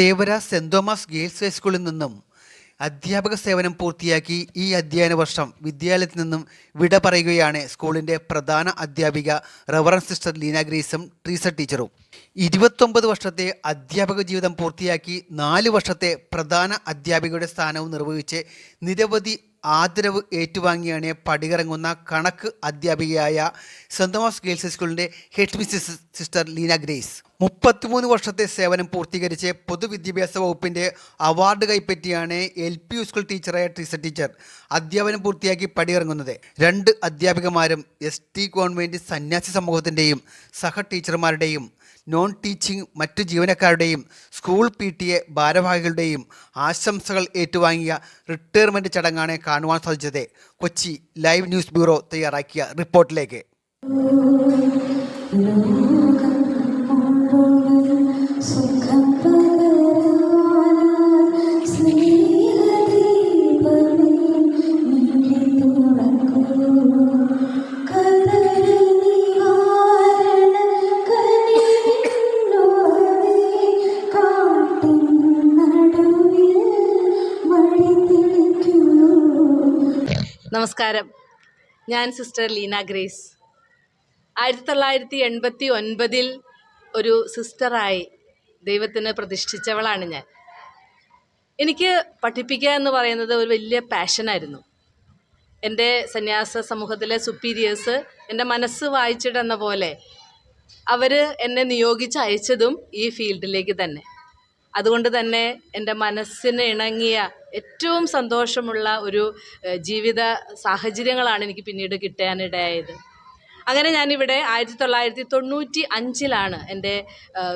Thevara saint Thomas girls ഹൈസ്കൂളിൽ നിന്നും അധ്യാപക സേവനം പൂർത്തിയാക്കി ഈ അധ്യയന വർഷം വിദ്യാലയത്തിൽ നിന്നും വിട പറയുകയാണ് സ്കൂളിന്റെ പ്രധാന അധ്യാപിക റവറൻ സിസ്റ്റർ ലീന ഗ്രീസും ട്രീസ ടീച്ചറും. ഇരുപത്തൊമ്പത് വർഷത്തെ അധ്യാപക ജീവിതം പൂർത്തിയാക്കി നാല് വർഷത്തെ പ്രധാന അധ്യാപികയുടെ സ്ഥാനവും നിർവഹിച്ച് നിരവധി ആദരവ് ഏറ്റുവാങ്ങിയാണ് പടികിറങ്ങുന്ന കണക്ക് അധ്യാപികയായ സെന്റ് തോമസ് ഗേൾസ് സ്കൂളിന്റെ ഹെഡ് മിസ്സസ് സിസ്റ്റർ ലീന ഗ്രേസ്. മുപ്പത്തിമൂന്ന് വർഷത്തെ സേവനം പൂർത്തീകരിച്ച് പൊതുവിദ്യാഭ്യാസ വകുപ്പിന്റെ അവാർഡ് കൈപ്പറ്റിയാണ് എൽ പി സ്കൂൾ ടീച്ചറായ ടീച്ചർ ടീച്ചർ അധ്യാപനം പൂർത്തിയാക്കി പടിയിറങ്ങുന്നത്. രണ്ട് അധ്യാപികമാരും എസ് ടി ഗവൺമെന്റ് സന്യാസി സമൂഹത്തിന്റെയും സഹ ടീച്ചർമാരുടെയും നോൺ ടീച്ചിങ് മറ്റു ജീവനക്കാരുടെയും സ്കൂൾ പി ടി എ ഭാരവാഹികളുടെയും ആശംസകൾ ഏറ്റുവാങ്ങിയ റിട്ടയർമെന്റ് ചടങ്ങാണ് കാണുവാൻ സാധിച്ചത്. കൊച്ചി ലൈവ് ന്യൂസ് ബ്യൂറോ തയ്യാറാക്കിയ റിപ്പോർട്ടിലേക്ക്. നമസ്കാരം. ഞാൻ സിസ്റ്റർ ലീന ഗ്രേസ്. ആയിരത്തി തൊള്ളായിരത്തി എൺപത്തി ഒൻപതിൽ ഒരു സിസ്റ്ററായി ദൈവത്തിന് പ്രതിഷ്ഠിച്ചവളാണ് ഞാൻ. എനിക്ക് പഠിപ്പിക്കുക എന്ന് പറയുന്നത് ഒരു വലിയ പാഷനായിരുന്നു. എന്റെ സന്യാസ സമൂഹത്തിലെ സുപ്പീരിയേഴ്സ് എന്റെ മനസ്സ് വായിച്ചിട്ടെന്ന പോലെ അവർ എന്നെ നിയോഗിച്ച് അയച്ചതും ഈ ഫീൽഡിലേക്ക് തന്നെ. അതുകൊണ്ട് തന്നെ എന്റെ മനസ്സിന് ഇണങ്ങിയ ഏറ്റവും സന്തോഷമുള്ള ഒരു ജീവിത സാഹചര്യങ്ങളാണ് എനിക്ക് പിന്നീട് കിട്ടാനിടയായത്. അങ്ങനെ ഞാനിവിടെ ആയിരത്തി തൊള്ളായിരത്തി തൊണ്ണൂറ്റി അഞ്ചിലാണ് എന്റെ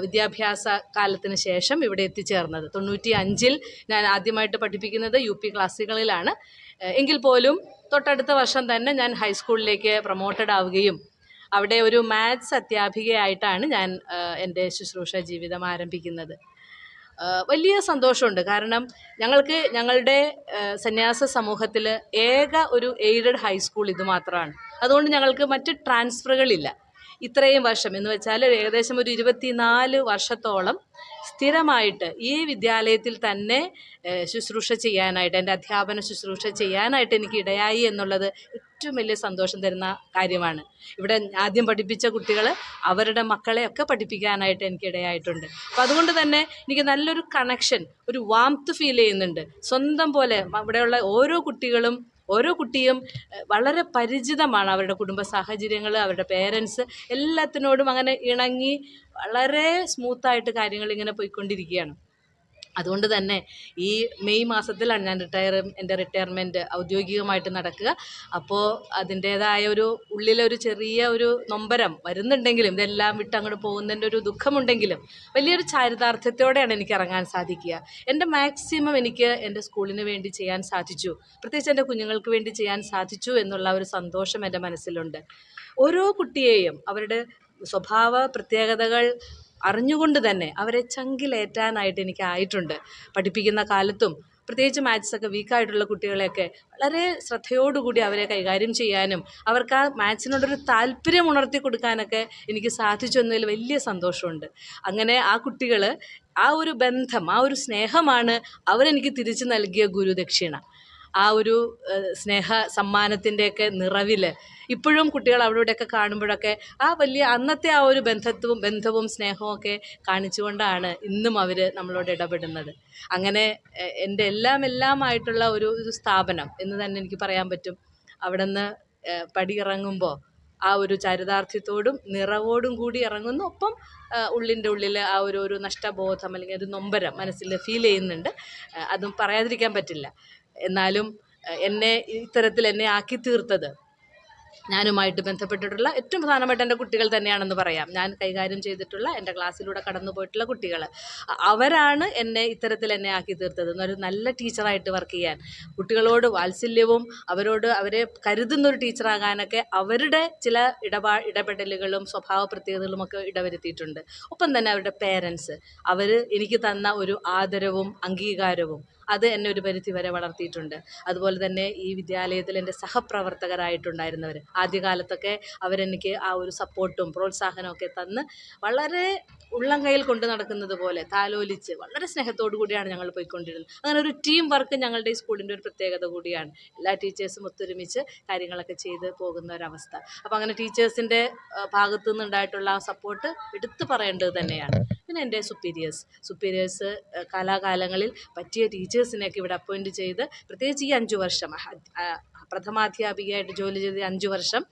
വിദ്യാഭ്യാസ കാലത്തിന് ശേഷം ഇവിടെ എത്തിച്ചേർന്നത്. തൊണ്ണൂറ്റി അഞ്ചിൽ ഞാൻ ആദ്യമായിട്ട് പഠിപ്പിക്കുന്നത് യു പി ക്ലാസ്സുകളിലാണ്. എങ്കിൽ പോലും തൊട്ടടുത്ത വർഷം തന്നെ ഞാൻ ഹൈസ്കൂളിലേക്ക് പ്രൊമോട്ടഡ് ആവുകയും അവിടെ ഒരു മാത്സ് അധ്യാപികയായിട്ടാണ് ഞാൻ എന്റെ ശുശ്രൂഷ ജീവിതം ആരംഭിക്കുന്നത്. വലിയ സന്തോഷമുണ്ട്. കാരണം ഞങ്ങൾക്ക് ഞങ്ങളുടെ സന്യാസ സമൂഹത്തിൽ ഏക ഒരു എയ്ഡഡ് ഹൈസ്കൂൾ ഇത് മാത്രമാണ്. അതുകൊണ്ട് ഞങ്ങൾക്ക് മറ്റ് ട്രാൻസ്ഫറുകളില്ല. ഇത്രയും വർഷം എന്ന് വെച്ചാൽ ഏകദേശം ഒരു ഇരുപത്തിനാല് വർഷത്തോളം സ്ഥിരമായിട്ട് ഈ വിദ്യാലയത്തിൽ തന്നെ ശുശ്രൂഷ ചെയ്യാനായിട്ട് എന്റെ അധ്യാപന ശുശ്രൂഷ ചെയ്യാനായിട്ട് എനിക്ക് ഇടയായി എന്നുള്ളത് ഏറ്റവും വലിയ സന്തോഷം തരുന്ന കാര്യമാണ്. ഇവിടെ ആദ്യം പഠിപ്പിച്ച കുട്ടികൾ അവരുടെ മക്കളെയൊക്കെ പഠിപ്പിക്കാനായിട്ട് എനിക്ക് ഇടയായിട്ടുണ്ട്. അപ്പം അതുകൊണ്ട് തന്നെ എനിക്ക് നല്ലൊരു കണക്ഷൻ ഒരു വാംത്ത് ഫീൽ ചെയ്യുന്നുണ്ട്. സ്വന്തം പോലെ ഇവിടെയുള്ള ഓരോ കുട്ടികളും ഓരോ കുട്ടിയും വളരെ പരിചിതമാണ് അവരുടെ കുടുംബ സാഹചര്യങ്ങൾ അവരുടെ പേരൻസ് എല്ലാത്തിനോടും അങ്ങനെ ഇണങ്ങി വളരെ സ്മൂത്തായിട്ട് കാര്യങ്ങൾ ഇങ്ങനെ പോയിക്കൊണ്ടിരിക്കുകയാണ്. അതുകൊണ്ട് തന്നെ ഈ മെയ് മാസത്തിലാണ് ഞാൻ റിട്ടയർ എന്റെ റിട്ടയർമെന്റ് ഔദ്യോഗികമായിട്ട് നടക്കുക. അപ്പോൾ അതിന്റേതായ ഒരു ഉള്ളിലൊരു ചെറിയ ഒരു നൊമ്പരം വരുന്നുണ്ടെങ്കിലും ഇതെല്ലാം വിട്ട് അങ്ങോട്ട് പോകുന്നതിന്റെ ഒരു ദുഃഖമുണ്ടെങ്കിലും വലിയൊരു ചാരിതാർത്ഥ്യത്തോടെയാണ് എനിക്ക് ഇറങ്ങാൻ സാധിക്കുക. എന്റെ മാക്സിമം എനിക്ക് എന്റെ സ്കൂളിന് വേണ്ടി ചെയ്യാൻ സാധിച്ചു. പ്രത്യേകിച്ച് എന്റെ കുഞ്ഞുങ്ങൾക്ക് വേണ്ടി ചെയ്യാൻ സാധിച്ചു എന്നുള്ള ഒരു സന്തോഷം എന്റെ മനസ്സിലുണ്ട്. ഓരോ കുട്ടിയെയും അവരുടെ സ്വഭാവ പ്രത്യേകതകൾ അറിഞ്ഞുകൊണ്ട് തന്നെ അവരെ ചങ്കിലേറ്റാനായിട്ട് എനിക്കായിട്ടുണ്ട്. പഠിപ്പിക്കുന്ന കാലത്തും പ്രത്യേകിച്ച് മാത്സൊക്കെ വീക്കായിട്ടുള്ള കുട്ടികളെയൊക്കെ വളരെ ശ്രദ്ധയോടുകൂടി അവരെ കൈകാര്യം ചെയ്യാനും അവർക്ക് ആ മാത്സിനോടൊരു താല്പര്യം ഉണർത്തി കൊടുക്കാനൊക്കെ എനിക്ക് സാധിച്ചു എന്നതിൽ വലിയ സന്തോഷമുണ്ട്. അങ്ങനെ ആ കുട്ടികൾ ആ ഒരു ബന്ധം ആ ഒരു സ്നേഹമാണ് അവരെനിക്ക് തിരിച്ചു നൽകിയ ഗുരുദക്ഷിണ ആ ഒരു സ്നേഹ സമ്മാനത്തിന്റെയൊക്കെ നിറവിൽ ഇപ്പോഴും കുട്ടികൾ അവിടെയൊക്കെ കാണുമ്പോഴൊക്കെ ആ വലിയ അന്നത്തെ ആ ഒരു ബന്ധത്വവും ബന്ധവും സ്നേഹവും ഒക്കെ കാണിച്ചുകൊണ്ടാണ് ഇന്നും അവർ നമ്മളോട് ഇടപെടുന്നത്. അങ്ങനെ എന്റെ എല്ലാം എല്ലാമായിട്ടുള്ള ഒരു ഒരു സ്ഥാപനം എന്ന് തന്നെ എനിക്ക് പറയാൻ പറ്റും. അവിടെ നിന്ന് പടിയിറങ്ങുമ്പോൾ ആ ഒരു ചരിതാർത്ഥ്യത്തോടും നിറവോടും കൂടി ഇറങ്ങുന്നു ഒപ്പം ഉള്ളിന്റെ ഉള്ളിൽ ആ ഒരു ഒരു നഷ്ടബോധം അല്ലെങ്കിൽ ഒരു നൊമ്പരം മനസ്സിൽ ഫീൽ ചെയ്യുന്നുണ്ട്. അതും പറയാതിരിക്കാൻ പറ്റില്ല. എന്നാലും എന്നെ ഇത്തരത്തിൽ എന്നെ ആക്കി തീർത്തത്. ഞാനുമായിട്ട് ബന്ധപ്പെട്ടിട്ടുള്ള ഏറ്റവും പ്രധാനമായിട്ട് എന്റെ കുട്ടികൾ തന്നെയാണെന്ന് പറയാം. ഞാൻ കൈകാര്യം ചെയ്തിട്ടുള്ള എന്റെ ക്ലാസ്സിലൂടെ കടന്നു പോയിട്ടുള്ള കുട്ടികൾ. അവരാണ് എന്നെ ഇത്തരത്തിൽ എന്നെ ആക്കി തീർത്തത്. എന്നൊരു നല്ല ടീച്ചറായിട്ട് വർക്ക് ചെയ്യാൻ. കുട്ടികളോട് വാത്സല്യവും അവരോട് അവരെ കരുതുന്ന ഒരു ടീച്ചറാകാനൊക്കെ അവരുടെ ചില ഇടപാ ഇടപെടലുകളും സ്വഭാവ പ്രത്യേകതകളും ഒക്കെ ഇടവരുത്തിയിട്ടുണ്ട്. ഒപ്പം തന്നെ അവരുടെ പേരൻസ്. അവർ എനിക്ക് തന്ന ഒരു ആദരവും അംഗീകാരവും അത് എന്നെ ഒരു പരിധി വരെ വളർത്തിയിട്ടുണ്ട്. അതുപോലെ തന്നെ ഈ വിദ്യാലയത്തിൽ എന്റെ സഹപ്രവർത്തകരായിട്ടുണ്ടായിരുന്നവർ ആദ്യകാലത്തൊക്കെ അവരെനിക്ക് ആ ഒരു സപ്പോർട്ടും പ്രോത്സാഹനവും ഒക്കെ തന്ന് വളരെ ഉള്ളം കയ്യിൽ കൊണ്ട് നടക്കുന്നത് പോലെ താലോലിച്ച് വളരെ സ്നേഹത്തോടു കൂടിയാണ് ഞങ്ങൾ പോയിക്കൊണ്ടിരുന്നത്. അങ്ങനെ ഒരു ടീം വർക്ക് ഞങ്ങളുടെ ഈ സ്കൂളിന്റെ ഒരു പ്രത്യേകത കൂടിയാണ്. എല്ലാ ടീച്ചേഴ്സും ഒത്തൊരുമിച്ച് കാര്യങ്ങളൊക്കെ ചെയ്ത് പോകുന്ന ഒരവസ്ഥ അപ്പോൾ അങ്ങനെ ടീച്ചേഴ്സിന്റെ ഭാഗത്തു നിന്നുണ്ടായിട്ടുള്ള ആ സപ്പോർട്ട് എടുത്തു പറയേണ്ടത് തന്നെയാണ്. പിന്നെ എന്റെ സുപ്പീരിയേഴ്സ് സുപ്പീരിയേഴ്സ് കാലാകാലങ്ങളിൽ പറ്റിയ ടീച്ചേഴ്സിനെയൊക്കെ ഇവിടെ അപ്പോയിന്റ് ചെയ്ത് പ്രത്യേകിച്ച് ഈ അഞ്ച് വർഷം പ്രഥമാധ്യാപികയായിട്ട് ജോലി ചെയ്ത അഞ്ചു വർഷം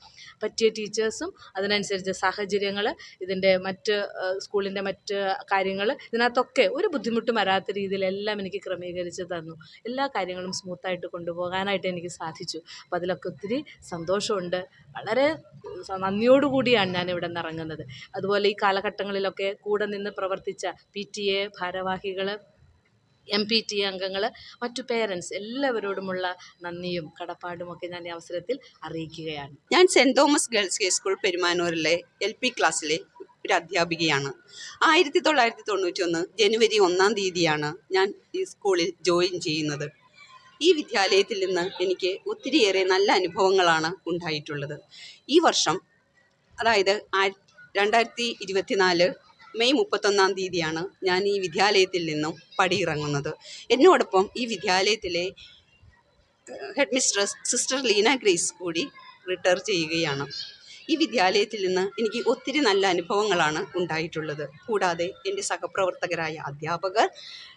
പറ്റിയ ടീച്ചേഴ്സും അതിനനുസരിച്ച് സാഹചര്യങ്ങൾ ഇതിന്റെ മറ്റ് സ്കൂളിന്റെ മറ്റ് കാര്യങ്ങൾ ഇതിനകത്തൊക്കെ ഒരു ബുദ്ധിമുട്ടും വരാത്ത രീതിയിലെല്ലാം എനിക്ക് ക്രമീകരിച്ച് തന്നു. എല്ലാ കാര്യങ്ങളും സ്മൂത്തായിട്ട് കൊണ്ടുപോകാനായിട്ട് എനിക്ക് സാധിച്ചു. അപ്പോൾ അതിലൊക്കെ ഒത്തിരി സന്തോഷമുണ്ട്. വളരെ നന്ദിയോടുകൂടിയാണ് ഞാൻ ഇവിടെ നിന്ന് ഇറങ്ങുന്നത്. അതുപോലെ ഈ കാലഘട്ടങ്ങളിലൊക്കെ കൂടെ നിന്ന് പ്രവർത്തിച്ച പി ടി എ ഭാരവാഹികൾ എം പി ടി അംഗങ്ങൾ മറ്റു പേരൻസ് എല്ലാവരോടുമുള്ള നന്ദിയും കടപ്പാടുമൊക്കെ ഞാൻ ഈ അവസരത്തിൽ അറിയിക്കുകയാണ്. ഞാൻ saint Thomas girls high school പെരുമാനൂരിലെ L P ക്ലാസ്സിലെ ഒരു അധ്യാപികയാണ്. ആയിരത്തി തൊള്ളായിരത്തി തൊണ്ണൂറ്റി ഒന്ന് ജനുവരി ഒന്നാം തീയതിയാണ് ഞാൻ ഈ സ്കൂളിൽ ജോയിൻ ചെയ്യുന്നത്. ഈ വിദ്യാലയത്തിൽ നിന്ന് എനിക്ക് ഒത്തിരിയേറെ നല്ല അനുഭവങ്ങളാണ് ഉണ്ടായിട്ടുള്ളത്. ഈ വർഷം അതായത് രണ്ടായിരത്തി ഇരുപത്തിനാല് മെയ് മുപ്പത്തൊന്നാം തീയതിയാണ് ഞാൻ ഈ വിദ്യാലയത്തിൽ നിന്നും പടിയിറങ്ങുന്നത്. എന്നോടൊപ്പം ഈ വിദ്യാലയത്തിലെ head mistress sister Leena Grace കൂടി റിട്ടയർ ചെയ്യുകയാണ്. ഈ വിദ്യാലയത്തിൽ നിന്ന് എനിക്ക് ഒത്തിരി നല്ല അനുഭവങ്ങളാണ് ഉണ്ടായിട്ടുള്ളത്. കൂടാതെ എന്റെ സഹപ്രവർത്തകരായ അധ്യാപകർ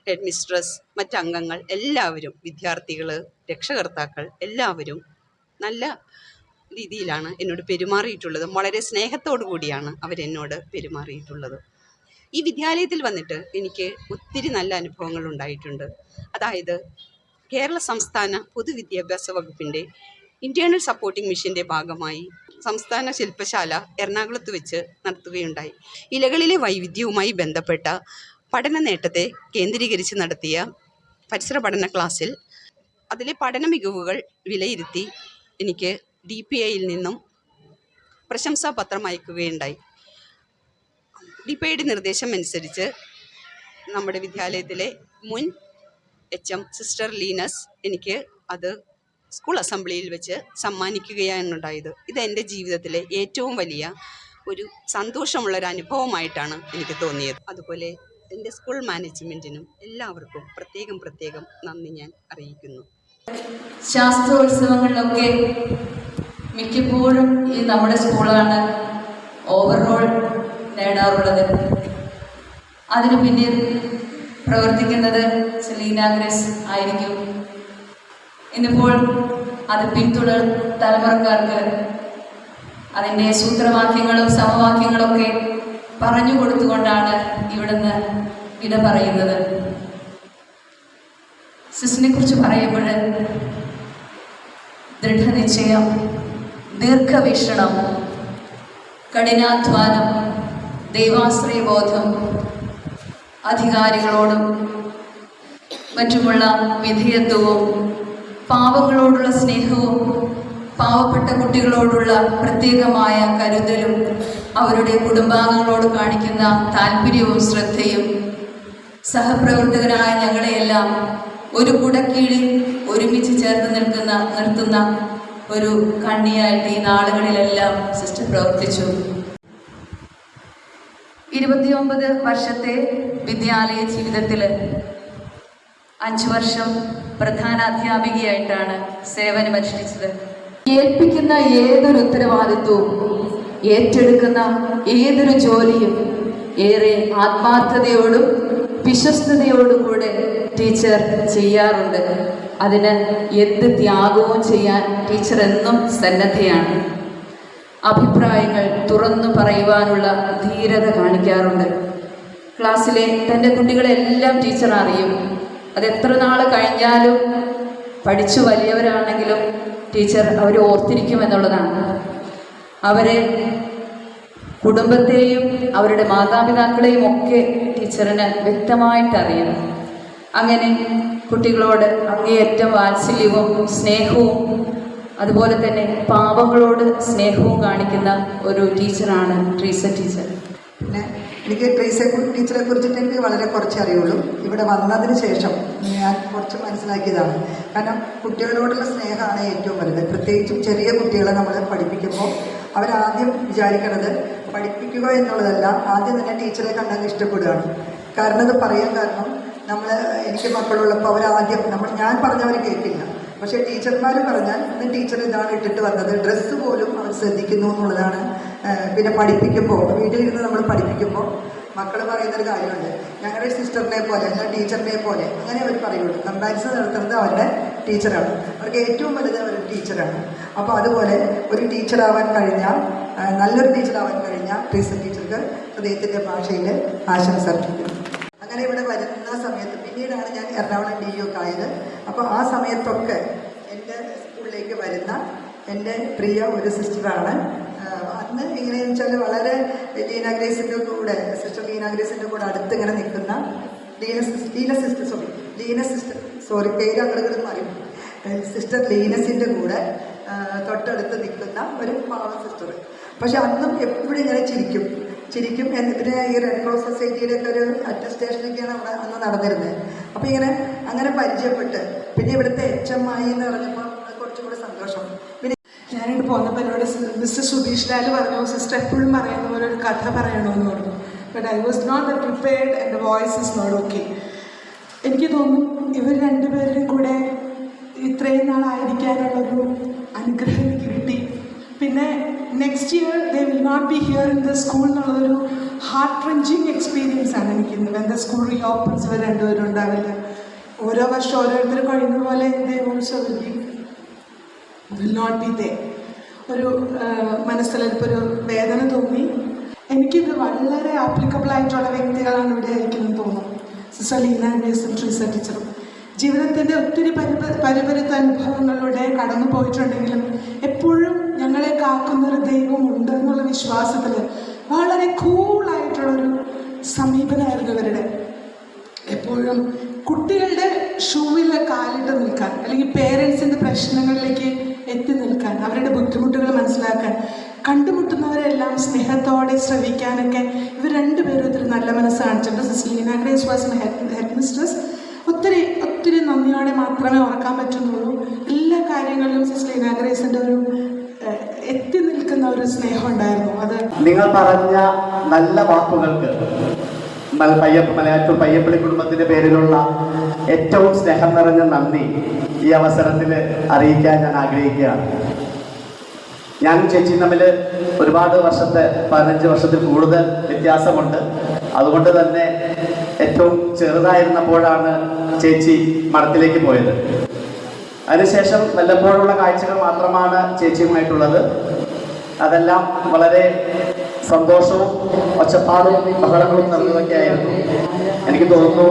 ഹെഡ് മിസ്ട്രസ് മറ്റംഗങ്ങൾ എല്ലാവരും വിദ്യാർത്ഥികൾ രക്ഷകർത്താക്കൾ എല്ലാവരും നല്ല രീതിയിലാണ് എന്നോട് പെരുമാറിയിട്ടുള്ളത്. വളരെ സ്നേഹത്തോടു കൂടിയാണ് അവരെന്നോട് പെരുമാറിയിട്ടുള്ളത്. ഈ വിദ്യാലയത്തിൽ വന്നിട്ട് എനിക്ക് ഒത്തിരി നല്ല അനുഭവങ്ങൾ ഉണ്ടായിട്ടുണ്ട്. അതായത് കേരള സംസ്ഥാന പൊതുവിദ്യാഭ്യാസ വകുപ്പിന്റെ ഇന്റേണൽ സപ്പോർട്ടിംഗ് മിഷന്റെ ഭാഗമായി സംസ്ഥാന ശില്പശാല എറണാകുളത്ത് വെച്ച് നടത്തുകയുണ്ടായി. ഇലകളിലെ വൈവിധ്യവുമായി ബന്ധപ്പെട്ട പഠന നേട്ടത്തെ കേന്ദ്രീകരിച്ച് നടത്തിയ പരിസര പഠന ക്ലാസ്സിൽ അതിലെ പഠന മികവുകൾ വിലയിരുത്തി എനിക്ക് ഡി പി ഐയിൽ നിന്നും പ്രശംസാപത്രം അയക്കുകയുണ്ടായി. ഡി നിർദ്ദേശം അനുസരിച്ച് നമ്മുടെ വിദ്യാലയത്തിലെ മുൻ എച്ച് എം സിസ്റ്റർ ലീനസ് എനിക്ക് അത് സ്കൂൾ അസംബ്ലിയിൽ വെച്ച് സമ്മാനിക്കുകയാണ് ഉണ്ടായത് ഇത് എന്റെ ജീവിതത്തിലെ ഏറ്റവും വലിയ ഒരു സന്തോഷമുള്ള ഒരു അനുഭവമായിട്ടാണ് എനിക്ക് തോന്നിയത്. അതുപോലെ എന്റെ സ്കൂൾ മാനേജ്മെന്റിനും എല്ലാവർക്കും പ്രത്യേകം പ്രത്യേകം നന്ദി ഞാൻ അറിയിക്കുന്നു. ശാസ്ത്രോത്സവങ്ങളിലൊക്കെ മിക്കപ്പോഴും ഈ നമ്മുടെ സ്കൂളാണ് നേടാറുള്ളത് അതിനു പിന്നിൽ പ്രവർത്തിക്കുന്നത് സെലീന ഗ്രസ് ആയിരിക്കും. ഇന്നിപ്പോൾ അത് പിന്തുടർ തലമുറക്കാർക്ക് അതിന്റെ സൂത്രവാക്യങ്ങളും സമവാക്യങ്ങളൊക്കെ പറഞ്ഞു കൊടുത്തുകൊണ്ടാണ് ഇവിടുന്ന് ഇട പറയുന്നത്. സിസിനെ കുറിച്ച് പറയുമ്പോൾ ദൃഢനിശ്ചയം ദീർഘവീക്ഷണം കഠിനാധ്വാനം ദൈവാശ്രയബോധം അധികാരികളോടും മറ്റുമുള്ള വിധേയത്വവും പാവങ്ങളോടുള്ള സ്നേഹവും പാവപ്പെട്ട കുട്ടികളോടുള്ള പ്രത്യേകമായ കരുതലും അവരുടെ കുടുംബാംഗങ്ങളോട് കാണിക്കുന്ന താല്പര്യവും ശ്രദ്ധയും സഹപ്രവർത്തകരായ ഞങ്ങളെയെല്ലാം ഒരു കുടക്കീഴിൽ ഒരുമിച്ച് ചേർന്ന് നിൽക്കുന്ന നിർത്തുന്ന ഒരു കണ്ണിയായിട്ട് ഈ നാളുകളിലെല്ലാം സിസ്റ്റർ പ്രവർത്തിച്ചു. ഇരുപത്തിയൊമ്പത് വർഷത്തെ വിദ്യാലയ ജീവിതത്തിൽ അഞ്ചു വർഷം പ്രധാന അധ്യാപികയായിട്ടാണ് സേവനമനുഷ്ഠിച്ചത് ഏൽപ്പിക്കുന്ന ഏതൊരു ഉത്തരവാദിത്വവും ഏറ്റെടുക്കുന്ന ഏതൊരു ജോലിയും ഏറെ ആത്മാർത്ഥതയോടും വിശ്വസ്തയോടും കൂടെ ടീച്ചർ ചെയ്യാറുണ്ട്. അതിന് എന്ത് ത്യാഗവും ചെയ്യാൻ ടീച്ചർ എന്നും സന്നദ്ധയാണ്. അഭിപ്രായങ്ങൾ തുറന്നു പറയുവാനുള്ള ധീരത കാണിക്കാറുണ്ട്. ക്ലാസ്സിലെ തന്റെ കുട്ടികളെല്ലാം ടീച്ചർ അറിയും. അതെത്ര നാൾ കഴിഞ്ഞാലും പഠിച്ചു വലിയവരാണെങ്കിലും ടീച്ചർ അവരെ ഓർത്തിരിക്കുമെന്നുള്ളതാണ്. അവരെ കുടുംബത്തെയും അവരുടെ മാതാപിതാക്കളെയും ഒക്കെ ടീച്ചറിന് വ്യക്തമായിട്ട് അറിയാം അങ്ങനെ കുട്ടികളോട് അങ്ങേയറ്റം വാത്സല്യവും സ്നേഹവും അതുപോലെ തന്നെ പാവങ്ങളോട് സ്നേഹവും കാണിക്കുന്ന ഒരു ടീച്ചറാണ് ട്രീസ ടീച്ചർ. പിന്നെ എനിക്ക് ട്രീസ ടീച്ചറെ കുറിച്ചിട്ട് എനിക്ക് വളരെ കുറച്ച് അറിയുള്ളൂ. ഇവിടെ വന്നതിന് ശേഷം ഞാൻ കുറച്ച് മനസ്സിലാക്കിയതാണ്. കാരണം കുട്ടികളോടുള്ള സ്നേഹമാണ് ഏറ്റവും വലുത്. പ്രത്യേകിച്ചും ചെറിയ കുട്ടികളെ നമ്മൾ പഠിപ്പിക്കുമ്പോൾ അവരാദ്യം വിചാരിക്കണത് പഠിപ്പിക്കുക എന്നുള്ളതല്ല ആദ്യം തന്നെ ടീച്ചറെ കണ്ടങ്ങ് ഇഷ്ടപ്പെടുകയാണ്. കാരണം അത് പറയാൻ കാരണം നമ്മൾ എനിക്ക് മക്കളുള്ളപ്പോൾ അവരാദ്യം നമ്മൾ ഞാൻ പറഞ്ഞവർ കേൾക്കില്ല പക്ഷേ ടീച്ചർമാർ പറഞ്ഞാൽ ഇന്ന് ടീച്ചർ ഇതാണ് ഇട്ടിട്ട് വന്നത്. ഡ്രസ്സ് പോലും അവർ ശ്രദ്ധിക്കുന്നു എന്നുള്ളതാണ് പിന്നെ പഠിപ്പിക്കുമ്പോൾ വീട്ടിലിരുന്ന് നമ്മൾ പഠിപ്പിക്കുമ്പോൾ മക്കൾ പറയുന്നൊരു കാര്യമുണ്ട്. ഞങ്ങളുടെ സിസ്റ്ററിനെ പോലെ അല്ല ടീച്ചറിനെ പോലെ അങ്ങനെ അവർ പറയുള്ളൂ കമ്പാരിസൺ നടത്തുന്നത് അവരുടെ ടീച്ചറാണ്. അവർക്ക് ഏറ്റവും വലുത് അവർ ടീച്ചറാണ്. അപ്പോൾ അതുപോലെ ഒരു ടീച്ചറാവാൻ കഴിഞ്ഞാൽ നല്ലൊരു ടീച്ചറാവാൻ കഴിഞ്ഞാൽ ടീച്ചർ ടീച്ചർക്ക് ഹൃദയത്തിന്റെ ഭാഷയിൽ ആശംസ അങ്ങനെ ഇവിടെ വരുന്ന പിന്നീടാണ് ഞാൻ എറണാകുളം ഡി ഒക്കെ ആയത്. അപ്പോൾ ആ സമയത്തൊക്കെ എന്റെ സ്കൂളിലേക്ക് വരുന്ന എന്റെ പ്രിയ ഒരു സിസ്റ്ററാണ്. അന്ന് എങ്ങനെയെന്ന് വെച്ചാൽ വളരെ ലീന ഗ്രേസിന്റെ കൂടെ സിസ്റ്റർ ലീന ഗ്രേസിന്റെ കൂടെ അടുത്ത് ഇങ്ങനെ നിൽക്കുന്ന Leena Leena sister sorry Leena sister sorry പേര് അങ്ങോട്ട് മാറി സിസ്റ്റർ ലീനസിന്റെ കൂടെ തൊട്ടടുത്ത് നിൽക്കുന്ന ഒരു പാവ സിസ്റ്റർ. പക്ഷെ അന്നും എപ്പോഴും ഇങ്ങനെ ചിരിക്കും. ചിരിക്കും. എന്നിട്ട് ഈ റെഡ് ക്രോസ് സൊസൈറ്റിയുടെ ഒക്കെ ഒരു അറ്റസ്റ്റേഷനൊക്കെയാണ് അവിടെ അന്ന് നടന്നിരുന്നത്. അപ്പോൾ ഇങ്ങനെ അങ്ങനെ പരിചയപ്പെട്ട് പിന്നെ ഇവിടുത്തെ എച്ച് എം ആയി എന്ന് പറഞ്ഞപ്പോൾ കുറച്ചും കൂടെ സന്തോഷം. പിന്നെ ഞാനിവിടെ പോന്നപ്പോൾ എന്നോട് മിസ്റ്റർ സുധീഷ് ലാൽ പറഞ്ഞു സിസ്റ്റർ എപ്പോഴും പറയുന്ന പോലെ ഒരു കഥ പറയണമെന്ന് പറഞ്ഞു. But I was not prepared and voice is not okay എനിക്ക് തോന്നുന്നു ഇവർ രണ്ടുപേരുടെയും കൂടെ ഇത്രയും നാളായിരിക്കാനുള്ളൊരു അനുഗ്രഹം എനിക്ക് പിന്നെ next year they will not be here in the school എന്നുള്ളതൊരു ഹാർട്ട് റെഞ്ചിങ് എക്സ്പീരിയൻസ് ആണ് എനിക്ക് ഇന്ന്. ദ സ്കൂൾ റീ ഓപ്പൺസ് ഇവർ രണ്ടുപേരും ഉണ്ടാവില്ല? ഓരോ വർഷം ഓരോരുത്തർ കഴിയുന്ന പോലെ they also will be will not be they ഒരു മനസ്സിലൊരു ഒരു വേദന തോന്നി. എനിക്കിത് വളരെ ആപ്ലിക്കബിൾ ആയിട്ടുള്ള വ്യക്തികളാണ് ഇവിടെ ആയിരിക്കുന്നത് തോന്നുന്നു. സിസ്റ്റർ ലീന ട്രീസ ടീച്ചറും ജീവിതത്തിന്റെ ഒത്തിരി പരിപ അനുഭവങ്ങളിലൂടെ കടന്നു പോയിട്ടുണ്ടെങ്കിലും എപ്പോഴും ഞങ്ങളെ കാക്കുന്ന ഒരു ദൈവമുണ്ട് എന്നുള്ള വിശ്വാസത്തിൽ വളരെ കൂളായിട്ടുള്ളൊരു സമീപനമായിരുന്നു ഇവരുടെ. എപ്പോഴും കുട്ടികളുടെ ഷൂവിൽ കാലിട്ട് നിൽക്കാൻ അല്ലെങ്കിൽ പേരൻസിന്റെ പ്രശ്നങ്ങളിലേക്ക് എത്തി നിൽക്കാൻ അവരുടെ ബുദ്ധിമുട്ടുകൾ മനസ്സിലാക്കാൻ കണ്ടുമുട്ടുന്നവരെല്ലാം സ്നേഹത്തോടെ ശ്രവിക്കാനൊക്കെ ഇവർ രണ്ടുപേരും ഒത്തിരി നല്ല മനസ്സ് കാണിച്ചിട്ടുണ്ട്. Sister Leena Grace was head mistress ഒത്തിരി ഒത്തിരി നന്ദിയോടെ മാത്രമേ ഓർക്കാൻ പറ്റുന്നുള്ളൂ. എല്ലാ കാര്യങ്ങളിലും സിസ്റ്റർ ലീന ഗ്രേസിന്റെ ഒരു എത്തി നിൽക്കുന്ന ഒരു സ്നേഹം ഉണ്ടായിരുന്നു. അത് നിങ്ങൾ പറഞ്ഞ നല്ല വാക്കുകൾക്ക് മലയാറ്റൂർ പയ്യപ്പള്ളി കുടുംബത്തിന്റെ പേരിലുള്ള ഏറ്റവും സ്നേഹം നിറഞ്ഞ നന്ദി ഈ അവസരത്തിൽ അറിയിക്കാൻ ഞാൻ ആഗ്രഹിക്കുകയാണ്. ഞാൻ ചേച്ചി തമ്മിൽ ഒരുപാട് വർഷത്തെ പതിനഞ്ച് വർഷത്തിൽ കൂടുതൽ വ്യത്യാസമുണ്ട്. അതുകൊണ്ട് തന്നെ ഏറ്റവും ചെറുതായിരുന്നപ്പോഴാണ് ചേച്ചി മഠത്തിലേക്ക് പോയത്. അതിനുശേഷം വല്ലപ്പോഴുള്ള കാഴ്ചകൾ മാത്രമാണ് ചേച്ചിയുമായിട്ടുള്ളത്. അതെല്ലാം വളരെ സന്തോഷവും ഒച്ചപ്പാടും ബഹളങ്ങളും നിറഞ്ഞതൊക്കെ ആയിരുന്നു എനിക്ക് തോന്നുന്നു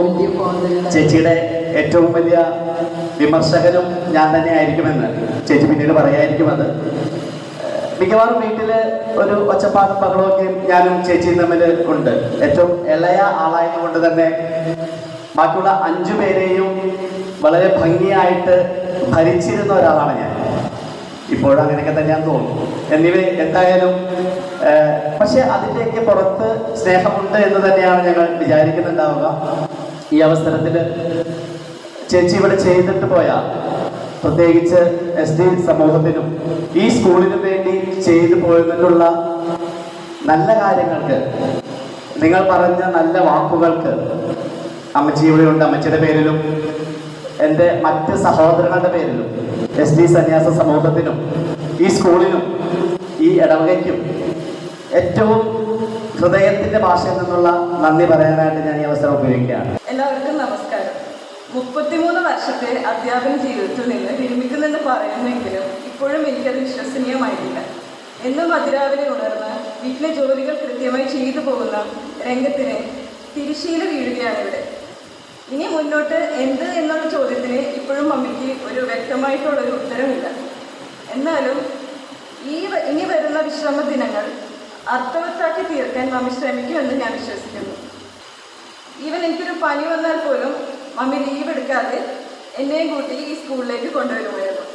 ചേച്ചിയുടെ ഏറ്റവും വലിയ വിമർശകനും ഞാൻ തന്നെ ആയിരിക്കുമെന്ന് ചേച്ചി പിന്നീട് പറയായിരിക്കുമെന്ന് മിക്കവാറും വീട്ടിൽ ഒരു ഒച്ചപ്പാടും ബഹളമൊക്കെ ഞാനും ചേച്ചിയും തമ്മിൽ ഉണ്ട്. ഏറ്റവും ഇളയ ആളായതുകൊണ്ട് തന്നെ ബാക്കിയുള്ള അഞ്ചു പേരെയും വളരെ ഭംഗിയായിട്ട് ഭരിച്ചിരുന്ന ഒരാളാണ് ഞാൻ. ഇപ്പോഴും അങ്ങനെയൊക്കെ തന്നെയാന്ന് തോന്നുന്നു. എന്നിവ എന്തായാലും പക്ഷെ അതിന്റെയൊക്കെ പുറത്ത് സ്നേഹമുണ്ട് എന്ന് തന്നെയാണ് ഞങ്ങൾ വിചാരിക്കുന്നുണ്ടാവുക. ഈ അവസരത്തിൽ ചേച്ചി ഇവിടെ ചെയ്തിട്ട് പോയ പ്രത്യേകിച്ച് എസ് ഡി സമൂഹത്തിനും ഈ സ്കൂളിനും വേണ്ടി ചെയ്തു പോയതിനുള്ള നല്ല കാര്യങ്ങൾക്ക് നിങ്ങൾ പറഞ്ഞ നല്ല വാക്കുകൾക്ക് അമ്മച്ചി ഇവിടെ ഉണ്ട് അമ്മച്ചിയുടെ പേരിലും എന്റെ മറ്റ് സഹോദരങ്ങളുടെ പേരിലും എസ് ഡി സന്യാസ സമൂഹത്തിനും ഈ സ്കൂളിനും ഈ ഇടവകയ്ക്കും ഏറ്റവും ഹൃദയത്തിന്റെ ഭാഷയിൽ നിന്നുള്ള നന്ദി പറയാനായിട്ട് ഞാൻ ഈ അവസരം ഉപയോഗിക്കുകയാണ്. എല്ലാവർക്കും നമസ്കാരം. മുപ്പത്തിമൂന്ന് വർഷത്തെ അധ്യാപന ജീവിതത്തിൽ നിന്ന് വിരമിക്കുന്നെന്ന് പറയുന്നെങ്കിലും ഇപ്പോഴും എനിക്കത് വിശ്വസനീയമായിട്ടില്ല. എന്നും അതിരാവിലെ ഉണർന്ന് വീട്ടിലെ ജോലികൾ കൃത്യമായി ചെയ്തു പോകുന്ന രംഗത്തിന് തിരിശീല വീഴുകയാണ് ഇവിടെ. ഇനി മുന്നോട്ട് എന്ത് എന്നുള്ള ചോദ്യത്തിന് ഇപ്പോഴും മമ്മിക്ക് ഒരു വ്യക്തമായിട്ടുള്ളൊരു ഉത്തരമില്ല. എന്നാലും ഈ ഇനി വരുന്ന വിശ്രമ ദിനങ്ങൾ അർത്ഥവത്താക്കി തീർക്കാൻ മമ്മി ശ്രമിക്കുമെന്ന് ഞാൻ വിശ്വസിക്കുന്നു. ഈവൻ എനിക്കൊരു പനി വന്നാൽ പോലും മമ്മി ലീവ് എടുക്കാതെ എന്നെയും കൂട്ടി ഈ സ്കൂളിലേക്ക് കൊണ്ടുവരുമായിരുന്നു.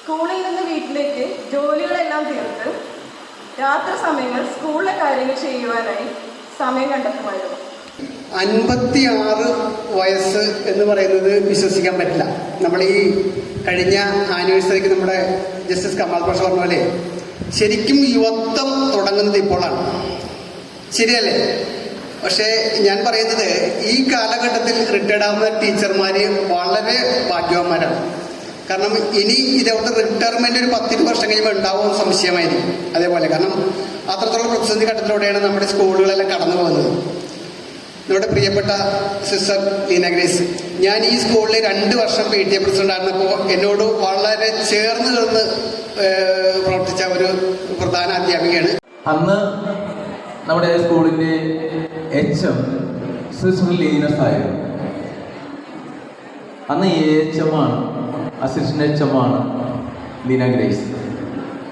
സ്കൂളിൽ നിന്ന് വീട്ടിലേക്ക് ജോലികളെല്ലാം തീർത്ത് രാത്രി സമയങ്ങൾ സ്കൂളിലെ കാര്യങ്ങൾ ചെയ്യുവാനായി സമയം കണ്ടെത്തുമായിരുന്നു. അൻപത്തിയാറ് വയസ്സ് എന്ന് പറയുന്നത് വിശ്വസിക്കാൻ പറ്റില്ല. നമ്മൾ ഈ കഴിഞ്ഞ ആനിവേഴ്സറിക്ക് നമ്മുടെ ജസ്റ്റിസ് കമാൽ പാഷ പറഞ്ഞ പോലെ ശരിക്കും യുവത്വം തുടങ്ങുന്നത് ഇപ്പോഴാണ്. ശരിയല്ലേ? പക്ഷേ ഞാൻ പറയുന്നത് ഈ കാലഘട്ടത്തിൽ റിട്ടയർഡ് ആവുന്ന ടീച്ചർമാർ വളരെ ഭാഗ്യവാന്മാരാണ്. കാരണം ഇനി ഇതവിടുത്തെ റിട്ടയർമെന്റ് ഒരു പത്തിരുപത് വർഷം കഴിയുമ്പോൾ ഉണ്ടാവുമെന്ന് സംശയമായിരിക്കും. അതേപോലെ കാരണം അത്രത്തോളം പ്രതിസന്ധി ഘട്ടത്തിലൂടെയാണ് നമ്മുടെ സ്കൂളുകളെല്ലാം കടന്നു പോകുന്നത് നമ്മുടെ പ്രിയപ്പെട്ട സിസ്റ്റർ ലീന ഗ്രേസ്. ഞാൻ ഈ സ്കൂളിൽ രണ്ട് വർഷം പി ടി എ പ്രസിഡന്റ് ആയിരുന്നപ്പോൾ എന്നോട് വളരെ ചേർന്ന് നിന്ന് പ്രവർത്തിച്ച ഒരു പ്രധാന അധ്യാപികയാണ്. അന്ന് നമ്മുടെ സ്കൂളിന്റെ എച്ച് എം സിസ്റ്റർ ലീനസ് ആയിരുന്നു അന്ന് എച്ച് എം ആണ് അസിസ്റ്റന്റ് എച്ച് എം ആണ് ലീന ഗ്രേസ്.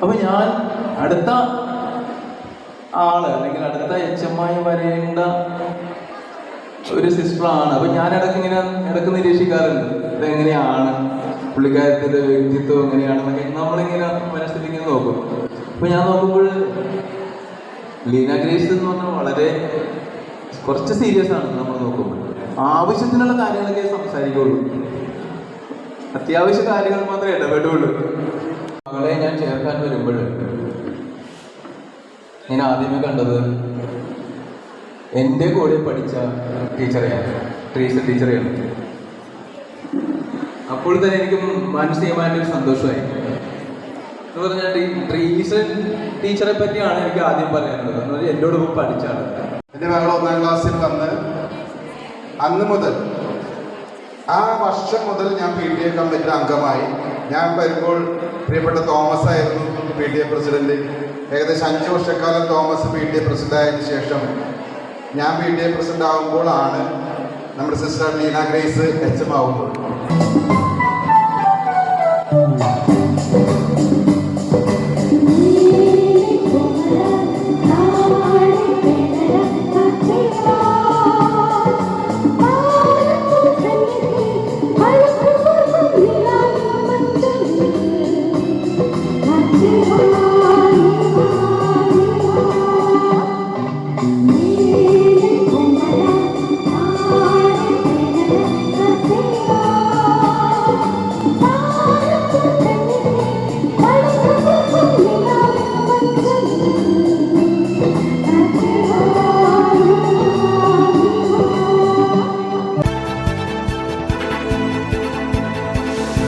അപ്പോൾ ഞാൻ അടുത്ത ആൾ അല്ലെങ്കിൽ അടുത്ത എച്ച് എം ആയി വരേണ്ട ഒരു സിസ്റ്ററാണ്. അപ്പൊ ഞാൻ ഇടയ്ക്ക് ഇങ്ങനെ ഇടയ്ക്ക് നിരീക്ഷിക്കാറുണ്ട്. ഇതെങ്ങനെയാണ്? പുള്ളിക്കാരത്തിന്റെ വ്യക്തിത്വം എങ്ങനെയാണെന്നൊക്കെ നമ്മളിങ്ങനെ മനസ്സിലിങ്ങനെ നോക്കും. അപ്പൊ ഞാൻ നോക്കുമ്പോൾ ലീന ഗ്രേസ് എന്ന് പറഞ്ഞാൽ വളരെ കുറച്ച് സീരിയസ് ആണ് നമ്മൾ നോക്കുമ്പോൾ. ആവശ്യത്തിനുള്ള കാര്യങ്ങളൊക്കെ സംസാരിക്കുള്ളൂ. അത്യാവശ്യ കാര്യങ്ങൾ മാത്രമേ ഇടപെടുള്ളൂ. മകളെ ഞാൻ ചേർക്കാൻ വരുമ്പോൾ ഞാൻ ആദ്യമേ കണ്ടത് എന്റെ കൂടെ പഠിച്ച ടീച്ചറെയാണ്. ട്രീസ ടീച്ചറെയാണ്. അപ്പോൾ തന്നെ എനിക്ക് മാനസികമായിട്ടൊരു സന്തോഷമായി. എന്ന് പറഞ്ഞാൽ ട്രീസ ടീച്ചറെ പറ്റിയാണ് എനിക്ക് ആദ്യം പറയാനുള്ളത്. എന്ന് പറഞ്ഞാൽ എന്നോടൊപ്പം പഠിച്ചാണ്. എന്റെ മകൾ ഒന്നാം ക്ലാസ്സിൽ വന്ന് അന്ന് മുതൽ ആ വർഷം മുതൽ ഞാൻ പി ടി എ കമ്മിറ്റിയുടെ അംഗമായി. ഞാൻ വരുമ്പോൾ പ്രിയപ്പെട്ട തോമസ് ആയിരുന്നു പി ടി എ പ്രസിഡന്റ്. ഏകദേശം അഞ്ച് വർഷക്കാലം Thomas P T A president ആയതിനു ശേഷം ഞാൻ പി ടി എ പ്രസിഡന്റ് ആകുമ്പോഴാണ് നമ്മുടെ sister Leena Grace H M ആകുമ്പോൾ